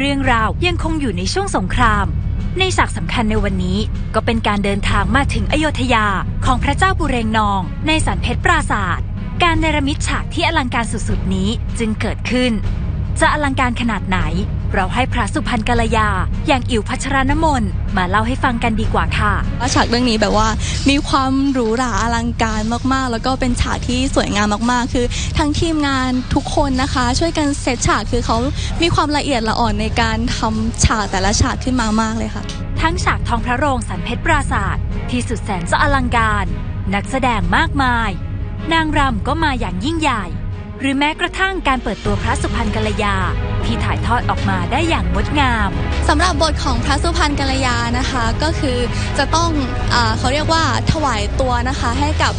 เรื่องราวยังคงอยู่ในช่วงสงคราม ในฉากสำคัญในวันนี้ก็เป็นการเดินทางมาถึงอโยธยาของพระเจ้าบุเรงนอง ในสันเพชรปราศาสตร์การเนรมิตฉากที่อลังการสุดๆนี้จึงเกิดขึ้น จะอลังการขนาดไหน เราให้พระสุพรรณกัลยา อย่างอิ๋วพัชรนมนมาเล่าให้ฟังกันดีกว่าค่ะว่าฉากเรื่องนี้แบบว่ามีความหรูหราอลังการมากๆ แล้วก็เป็นฉากที่สวยงามมากๆ คือทั้งทีมงานทุกคนนะคะ ช่วยกันเซตฉากคือเขามีความละเอียดละอ่อนในการทำฉากแต่ละฉากขึ้นมามากเลยค่ะ ทั้งฉากทองพระโรงสันเพชรปราศาสตร์ที่สุดแสนจะอลังการ นักแสดงมากมาย นางรำก็มาอย่างยิ่งใหญ่ หรือแม้กระทั่งการเปิดตัวพระสุพรรณกัลยา ที่ถ่ายทอดออกมาได้อย่างงดงามสำหรับบทของพระสุพรรณกัลยานะคะ ก็คือจะต้องอเขาเรียกว่าถวายตัวนะคะให้กับ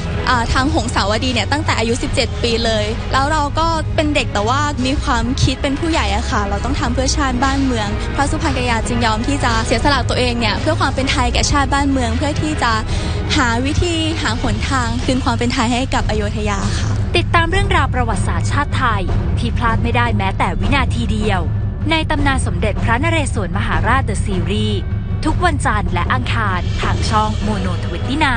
ทางหงสาวดีเนี่ยตั้งแต่อายุ 17 ปีเลย แล้วเราก็เป็นเด็กแต่ว่ามีความคิดเป็นผู้ใหญ่อะค่ะ เราต้องทำเพื่อชาติบ้านเมือง พระสุพรรณกัลยาจึงยอมที่จะเสียสละตัวเองเนี่ยเพื่อความเป็นไทยแก่ชาติบ้านเมืองเพื่อที่จะหาวิธีหาหนทางคืนความเป็นไทยให้กับอโยธยาค่ะ ประวัติศาสตร์ชาติไทย ที่พลาดไม่ได้แม้แต่วินาทีเดียว ในตำนานสมเด็จพระนเรศวรมหาราชเดอะซีรีส์ทุกวันจันทร์และอังคารทางช่องโมโนทวิตตี้น